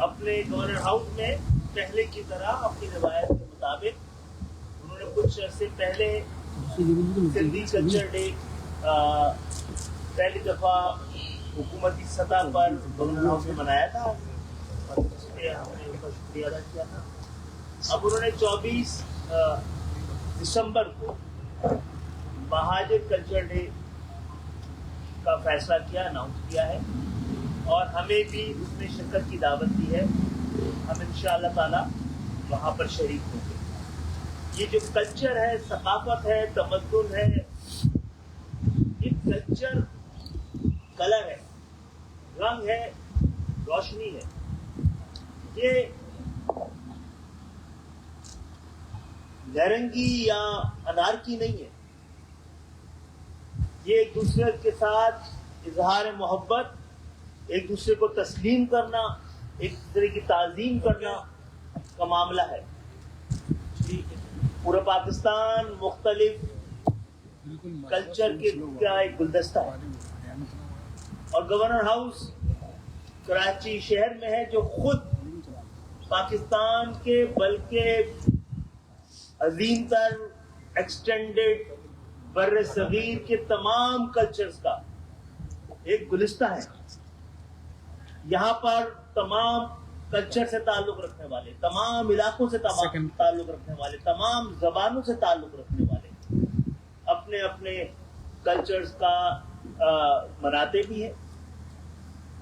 अपने governor house में पहले की तरह अपनी रिवायत के मुताबिक उन्होंने कुछ अर्से पहले सिंधी कल्चर डे पहली दफ़ा हुकूमती सतह पर गवर्नर हाउस में मनाया था। हमने शुक्रिया अदा किया था। अब उन्होंने 24 दिसंबर को महाजर कल्चर डे का फैसला किया अनाउंस किया है। और हमें भी उसमें शिरकत की दावत दी है। हम इन ताला वहाँ पर शरीक होंगे। ये जो कल्चर है, सकाफत है, तमद्दुन है, ये कल्चर कलर है, रंग है, रोशनी है। ये नारंगी या अनार की नहीं है। ये एक दूसरे के साथ इजहार मोहब्बत, एक दूसरे को तस्लीम करना, एक दूसरे की ताजीम करना का मामला है। पूरा पाकिस्तान मुख्तलिफ़ कल्चर के का एक गुलदस्ता है। और गवर्नर हाउस कराची शहर में है जो खुद पाकिस्तान के, बल्कि अजीम तर एक्सटेंडेड बर सगीर के तमाम कल्चर्स का एक गुलिस्ता है। यहाँ पर तमाम कल्चर से ताल्लुक रखने वाले तमाम इलाकों से तमाम ताल्लुक रखने वाले तमाम जबानों से ताल्लुक रखने वाले अपने अपने कल्चर्स का आ, मनाते भी हैं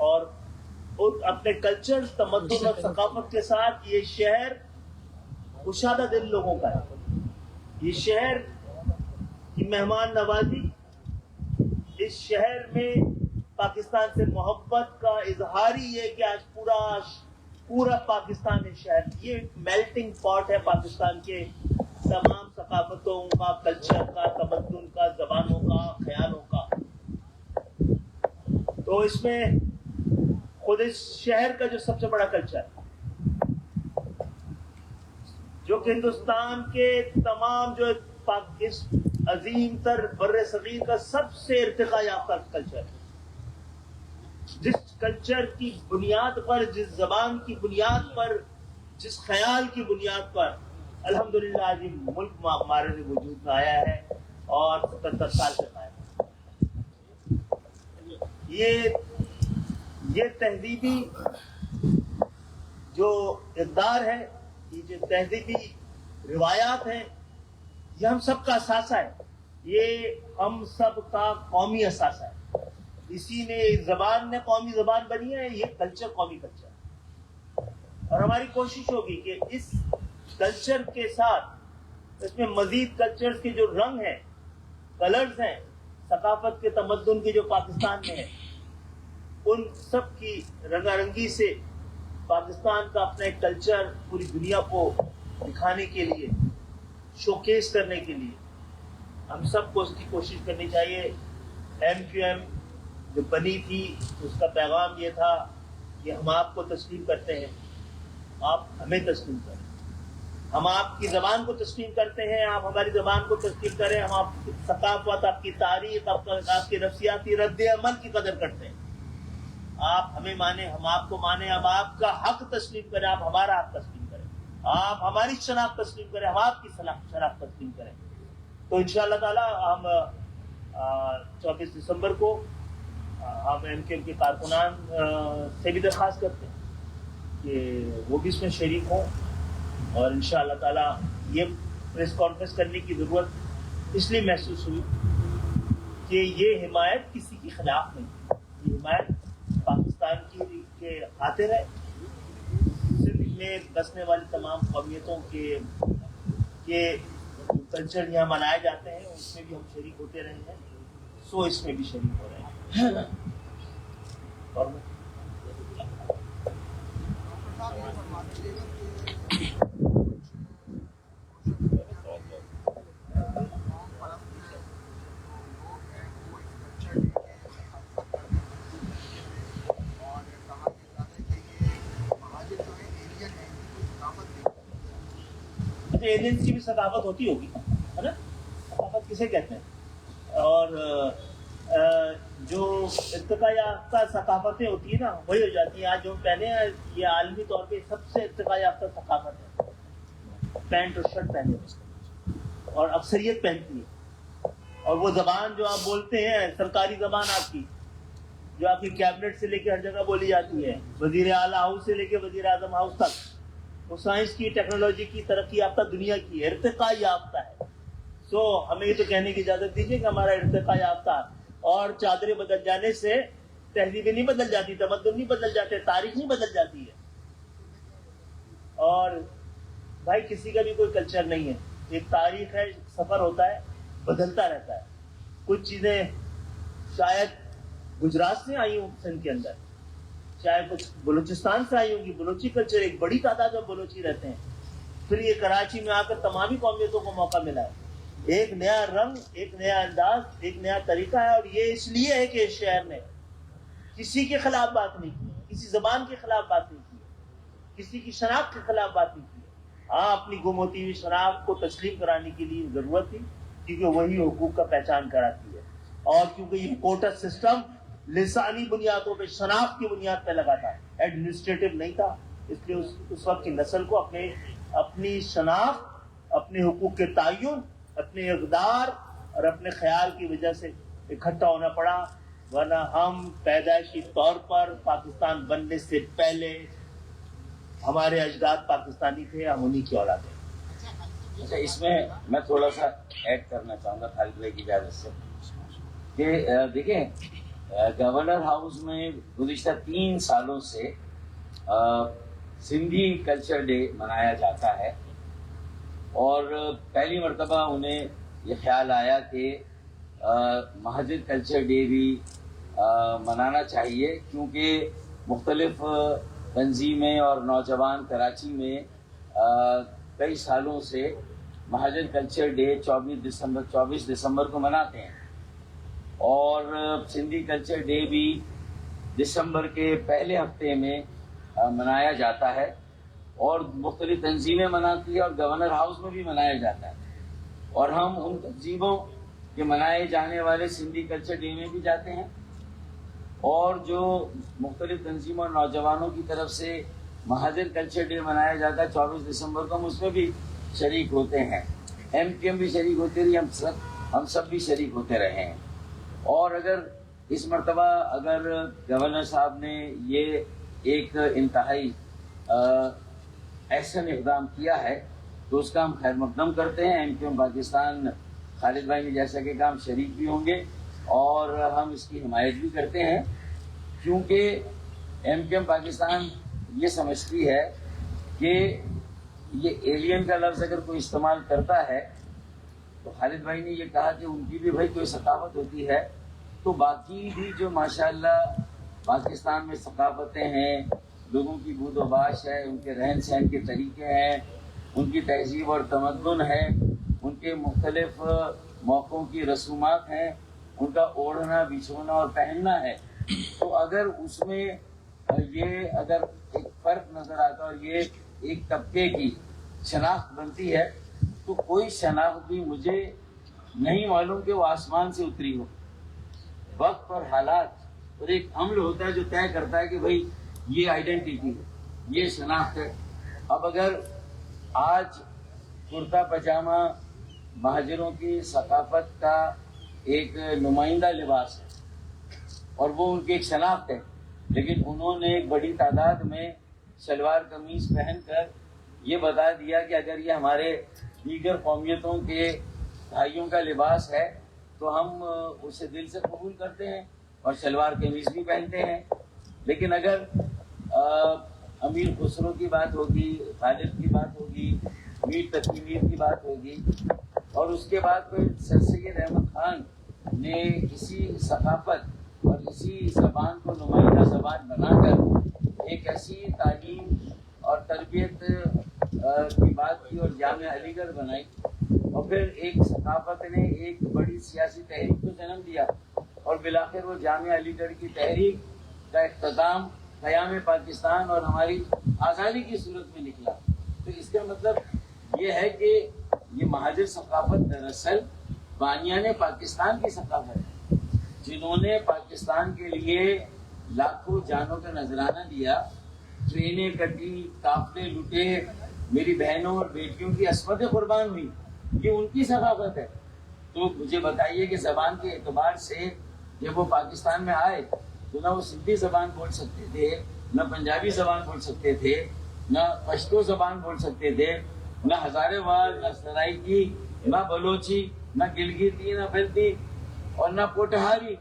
और अपने कल्चर तमद्दुन और सकाफत के साथ ये शहर कुशादा दिल लोगों का है ये शहर की मेहमान नवाजी, इस शहर में पाकिस्तान से मोहब्बत का इजहार ही है कि आज पूरा पूरा पाकिस्तान इस शहर ये मेल्टिंग पॉट है पाकिस्तान के तमाम सकाफतों का कल्चर का तमद्दुन का, जबानों का, ख्यालों का। तो इसमें खुद इस शहर का जो सबसे बड़ा कल्चर है जो कि हिंदुस्तान के तमाम जो इस अजीम तर बर सगीर का सबसे इर्तिका याफ्ता कल्चर है जिस कल्चर की बुनियाद पर, जिस जबान की बुनियाद पर, जिस ख्याल की बुनियाद पर अल्हम्दुलिल्लाह आज मुल्क हमारे वजूद में आया है और सतहत्तर साल से कायम। ये ये तहजीबी जो इकदार है ये जो तहजीबी रिवायात है, ये हम सब का असासा है ये हम सब का कौमी असासा है इसी ने जबान ने कौमी जबान बनी है, ये कल्चर कौमी कल्चर। और हमारी कोशिश होगी कि इस कल्चर के साथ, इसमें मजीद कल्चर के जो रंग हैं, कलर्स हैं, सकाफत के तमद्दुन के जो पाकिस्तान में है, उन सब की रंगारंगी से पाकिस्तान का अपना एक कल्चर पूरी दुनिया को दिखाने के लिए शोकेस करने के लिए हम सबको इसकी कोशिश करनी चाहिए। एम क्यू एम जो बनी थी, उसका पैगाम ये था कि हम आपको तस्लीम करते हैं। आप हमें तस्लीम करें। हम आपकी जबान को तस्लीम करते हैं, आप हमारी जबान को तस्लीम करें। हम आपकी सकाफत आपकी तारीख, आपका, आपकी नफसियाती रद्द अमल की कदर करते हैं। आप हमें माने, हम आपको माने हम आपका हक तस्लीम करें, आप हमारा हक तस्लीम करें। आप हमारी शनाख्त तस्लीम करें, हम आपकी शनाख्त तस्लीम करें। तो इन ताला, हम चौबीस दिसंबर को हम एम के एम के कारकुनान से भी दरख्वास्त करते हैं कि वो भी इसमें शरीक हों और इन ताला ये प्रेस कॉन्फ्रेंस करने की ज़रूरत इसलिए महसूस हुई कि ये हिमायत किसी के खिलाफ नहीं ये हिमायत की रहे? सिंध में बसने वाली तमाम कौमियतों के के कल्चर यहाँ मनाए जाते हैं, उसमें भी हम शरीक होते रहे हैं सो इसमें भी शरीक हो रहे हैं। और तो एलियंस की भी सकाफत होती होगी, है ना? सकाफत किसे कहते हैं? और जो इर्तका याफ्ता सकाफतें होती है ना, वही हो जाती है। आज जो हैं, ये आलमी तौर पे सबसे इर्तका याफ्ता सकाफत है। पैंट और शर्ट पहने और अक्सरियत पहनती है। और वो जबान जो आप बोलते हैं, सरकारी जबान आपकी, जो आपकी कैबिनेट से लेकर हर जगह बोली जाती है वज़ीर आला हाउस से लेकर वज़ीर आज़म हाउस तक। वो साइंस की टेक्नोलॉजी की तरक्की याफ्ता दुनिया की इर्तका याफ्ता है। सो so, हमें ये तो कहने की इजाज़त दीजिए कि हमारा इर्तका याफ्ता और चादरें बदल जाने से तहजीबें नहीं बदल जाती तमद्दुन नहीं बदल जाते तारीख नहीं बदल जाती है। और भाई किसी का भी कोई कल्चर नहीं है। एक तारीख है सफ़र होता है बदलता रहता है। कुछ चीज़ें शायद गुजरात से आई हूँ सिंध के अंदर। चाहे कुछ बलूचिस्तान से आई होंगी, बलोची कल्चर एक बड़ी तादाद में बलोची रहते हैं। फिर ये कराची में आकर तमामी कौमियतों को मौका मिला है। एक नया रंग, एक नया अंदाज, एक नया तरीका है और ये इसलिए है कि इस शहर ने किसी के खिलाफ बात नहीं की, किसी जबान के खिलाफ बात नहीं की, किसी की शनाख्त के खिलाफ बात नहीं की। हाँ अपनी गुम होती हुई शनाख्त को तस्लीम कराने के लिए ज़रूरत थी, क्योंकि वही हुकूक का पहचान कराती है। और क्योंकि ये कोटा सिस्टम लिसानी बुनियादों पे शनाख्त की बुनियाद पे लगा था एडमिनिस्ट्रेटिव नहीं था इसलिए उस, उस वक्त की नस्ल को अपने अपनी शनाख्त अपने हकूक के तयन अपने इकदार और अपने ख्याल की वजह से इकट्ठा होना पड़ा। वरना हम पैदाइशी तौर पर पाकिस्तान बनने से पहले हमारे अजदाद पाकिस्तानी थे हम उन्हीं की औलाद हैं। अच्छा इसमें मैं थोड़ा सा ऐड करना चाहूँगा खालिद भाई की इजाज़त से। कि अ, गवर्नर हाउस में गुजशत तीन सालों से सिंधी कल्चर डे मनाया जाता है। और पहली मरतबा उन्हें यह ख्याल आया कि महाजिर कल्चर डे भी अ, मनाना चाहिए क्योंकि मुख्तलफ तंजीमें और नौजवान कराची में कई सालों से महाजन कल्चर डे 24 दिसंबर 24 दिसंबर को मनाते हैं। और सिंधी कल्चर डे भी दिसंबर के पहले हफ़्ते में मनाया जाता है और मुख्तलि तंजीमें मनाती है और गवर्नर हाउस में भी मनाया जाता है। और हम उन तंजीमों के मनाए जाने वाले सिंधी कल्चर डे में भी जाते हैं और जो मुख्तलिफ़ तंजीमों और नौजवानों की तरफ़ से महाजर कल्चर डे मनाया जाता है, चौबीस दिसंबर को हम उसमें भी शरीक होते हैं। एम पी एम भी शरीक होते रही हम सब हम सब भी शरीक होते रहे हैं। और अगर इस मरतबा अगर गवर्नर साहब ने ये एक इंतहाई ऐसा इकदाम किया है तो उसका हम खैर मकदम करते हैं। M P M Pakistan, Khalid भाई ने जैसा कि काम शरीक भी होंगे और हम इसकी हिमायत भी करते हैं। क्योंकि एम पी एम पाकिस्तान ये समझती है कि ये एलियन का लफ्ज़ अगर कोई इस्तेमाल करता है तो खालिद भाई ने ये कहा कि उनकी भी भाई कोई सकाफत होती है तो बाकी भी जो माशाल्लाह पाकिस्तान में सकाफतें हैं, लोगों की बूदोबाश है, उनके रहन सहन के तरीके हैं, उनकी तहजीब और तमदन है, उनके मुख्तलिफ़ मौक़ों की रसूमात हैं, उनका ओढ़ना, बिछोना और पहनना है तो अगर उसमें ये अगर एक फ़र्क नज़र आता और ये एक तबके की शनाख्त बनती है तो कोई शनाख्त मुझे नहीं मालूम कि वो आसमान से उतरी हो। वक्त और हालात और एक अमल होता है जो तय करता है कि भाई ये आइडेंटिटी है, ये शनाख्त है। अब अगर आज कुर्ता पजामा महाजरों की सकाफत का एक नुमाइंदा लिबास है और वो उनकी एक शनाख्त है, लेकिन उन्होंने एक बड़ी तादाद में शलवार कमीज पहनकर ये बता दिया कि अगर ये हमारे दीगर कौमियतों के भाइयों का लिबास है तो हम उसे दिल से कबूल करते हैं और शलवार कमीज भी पहनते हैं। लेकिन अगर आ, अमीर खुसरो की बात होगी खालिद की बात होगी मीर तकीमीर की बात होगी और उसके बाद फिर सर सैद अहमद खान ने इसी सकाफत और इसी जबान को नुमाइंदा जबान बनाकर एक ऐसी तालीम और तरबियत की बात की और जाम अलीगढ़ बनाई। और फिर एक सकाफत ने एक बड़ी सियासी तहरीक को जन्म दिया और बिलाखिर वो जाम अलीगढ़ की तहरीक का अख्ताम क़याम पाकिस्तान और हमारी आज़ादी की सूरत में निकला। तो इसका मतलब ये है कि ये महाजर सकाफत दरअसल बानिया ने पाकिस्तान की सकाफत है, जिन्होंने पाकिस्तान के लिए लाखों जानों का नजराना दिया, ट्रेनें कटी, काफले लुटे मेरी बहनों और बेटियों की असमतें कुर्बान हुई, ये उनकी सकाफत है। तो मुझे बताइए कि जबान के एतबार से जब वो पाकिस्तान में आए तो ना वो सिंधी जबान बोल सकते थे, न पंजाबी जबान बोल सकते थे, न पश्तो जबान बोल सकते थे, न हजारेवाल, न सराइकी, न बलोची, न गिलगिती, न फिरती और न पोटहारी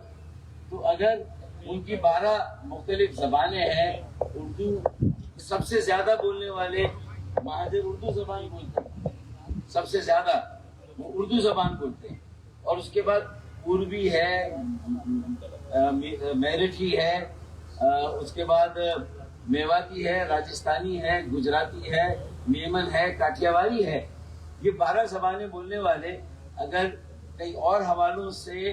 तो अगर उनकी बारह मुख्तलिफ़ जबानें हैं उर्दू सबसे ज़्यादा बोलने वाले महाजर उर्दू जबान बोलते हैं। सबसे ज़्यादा वो उर्दू जबान बोलते हैं। और उसके बाद पूर्वी है मेरठी है उसके बाद मेवाती है, राजस्थानी है, गुजराती है, मेमन है, काठियावाड़ी है। ये बारह जबानें बोलने वाले, अगर कई और हवालों से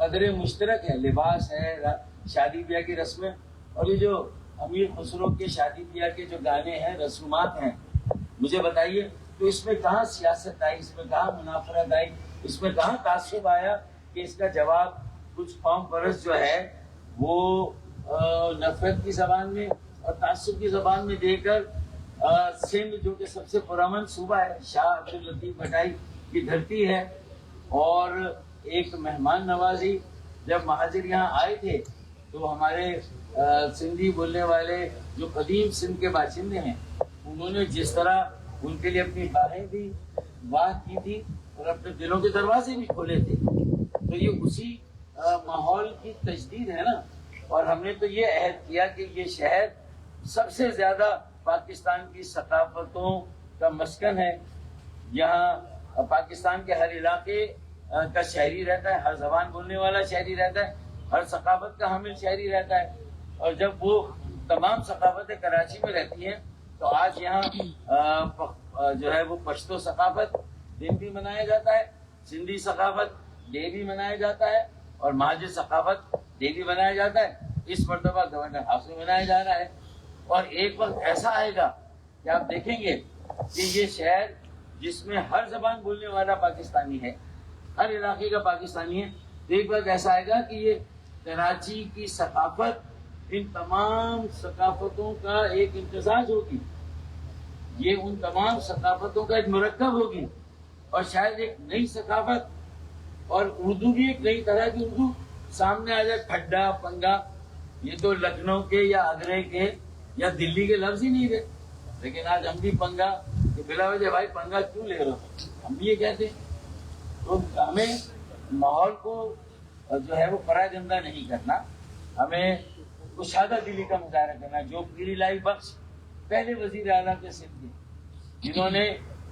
कदर मुश्तरक है, लिबास है शादी ब्याह की रस्में, और ये जो अमीर खुसरो के शादी ब्याह के जो गाने हैं, रसूमात हैं, मुझे बताइए तो इसमें कहाँ सियासत आई, इसमें कहाँ मुनाफरत आई, इसमें कहाँ तासुब आया कि इसका जवाब कुछ कौम परस जो है, वो नफरत की जबान में और तासुब की जबान में देकर सिंध जो कि सबसे पुरमन सूबा है, शाह अब्दुल लतीफ भटाई की धरती है और एक मेहमान नवाजी जब महाजिर यहाँ आए थे तो हमारे सिंधी बोलने वाले जो कदीम सिंध के बाशिंदे हैं, उन्होंने जिस तरह उनके लिए अपनी बाहें दी बात की थी, और अपने दिलों के दरवाजे भी खोले थे। तो ये उसी माहौल की तजदीद है ना? और हमने तो ये अहद किया कि ये शहर सबसे ज़्यादा पाकिस्तान की सकाफतों का मस्कन है। यहाँ पाकिस्तान के हर इलाके का शहरी रहता है, हर जबान बोलने वाला शहरी रहता है, हर सकाफत का हामिल शहरी रहता है। और जब वो तमाम सकाफतें कराची में रहती हैं तो आज यहाँ जो है वो पश्तो सकाफत दिन भी मनाया जाता है, सिंधी सकाफत डे भी मनाया जाता है, और महाजिर सकाफत डे भी मनाया जाता है। इस मरतबा गवर्नर हाउस में मनाया जा रहा है। और एक वक्त ऐसा आएगा कि आप देखेंगे कि ये शहर जिसमें हर जबान बोलने वाला पाकिस्तानी है, हर इलाके का पाकिस्तानी है तो एक वक्त ऐसा आएगा कि ये कराची की सकाफत इन तमाम सकाफतों का एक इम्तजाज होगी। ये उन तमाम सकाफतों का एक मरकब होगी और शायद एक नई सकाफत और उर्दू भी एक नई तरह की उर्दू सामने आ जाए, खड्डा, पंगा, ये तो लखनऊ के या आगरे के या दिल्ली के लफ्ज ही नहीं थे। लेकिन आज हम भी पंगा कि बिला वजह भाई, पंगा क्यों ले रहे हो? हम भी ये कहते हैं। तो हमें माहौल को जो है वो परागंदा नहीं करना। हमें कुशादा दिली का मुजाहरा करना जो पीरी लाई बख्श पहले वज़ीर आला के सिंध के जिन्होंने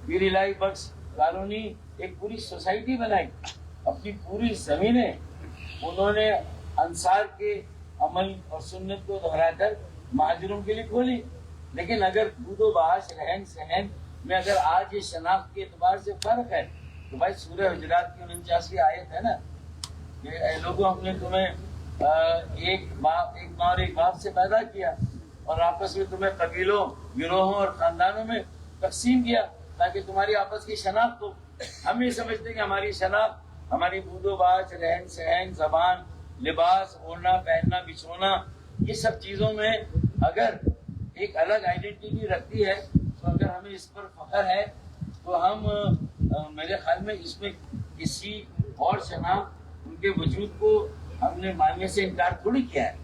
पीरी लाई बख्श कॉलोनी एक पूरी सोसाइटी बनाई, अपनी पूरी जमीनें, उन्होंने अंसार के अमल और सुन्नत को दोहराकर महाजरों के लिए खोली। लेकिन अगर बूदो बाश रहन सहन में अगर आज ये शनाख्त के एतबार से फ़र्क है तो भाई सूर्य गुजरात की उनचासवी आयत है ना? कि लोगों, हमने तुम्हें एक बाप एक माँ और एक बाप से पैदा किया और आपस में तुम्हें कबीलों गिरोहों और खानदानों में तकसीम किया ताकि तुम्हारी आपस की शनाख्त हो। हम ये समझते कि हमारी शनाख्त हमारी बूदोबाज रहन सहन जबान लिबास ओढ़ना पहनना बिछोना ये सब चीज़ों में अगर एक अलग आइडेंटिटी रखती है तो अगर हमें इस पर फख्र है तो हम अ, मेरे ख्याल में इसमें किसी और शनाख्त उनके वजूद को हमने मानने से इनकार थोड़ी किया है।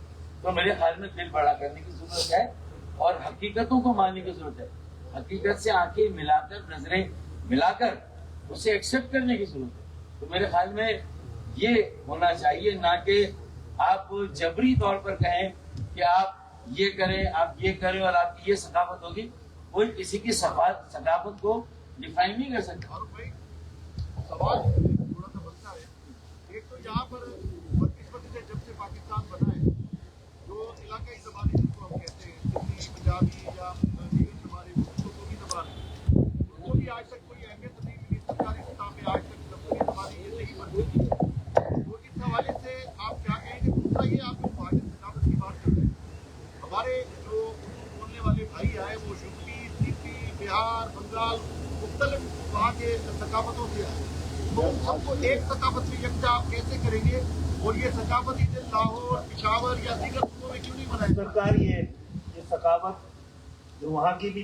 तो मेरे ख्याल में दिल बड़ा करने की ज़रूरत है और हकीकतों को मानने की ज़रूरत है। हकीकत से आँखें मिलाकर, नज़रें मिलाकर उसे एक्सेप्ट करने की ज़रूरत है। तो मेरे ख्याल में ये होना चाहिए, ना कि आप जबरी तौर पर कहें कि आप ये करें, आप ये करें और आपकी ये सकाफत होगी। कोई किसी की सकाफत को डिफाइन नहीं कर सकता। सवाल? थोड़ा सा बनता है। एक तो यहाँ पर से जब से पाकिस्तान बना है जो इलाकाई जबानें जिनको हम कहते हैं सिंधी पंजाबी या दीगर जबानें उसको तो भी जबान है। उनको भी आज तक कोई अहमियत नहीं मिली, सरकारी सतह पे आज तक लफ्जी जबानें ये नहीं बन सकी तो इस हवाले से आप क्या कहेंगे दूसरा ये आप जो महाजन की बात कर रहे हैं, हमारे जो बोलने वाले भाई आए, वो यूपी सीपी बिहार, बंगाल, मुख्तलिफ़ वहाँ के सकाफतों से आए। तो सबको एक सकाफत में यकजा आप कैसे करेंगे? और ये सकाफती दिन लाहौर, पिशावर या दीगर सूबों में क्यों नहीं मनाया? सरकारी ये ये सकावत जो वहाँ की भी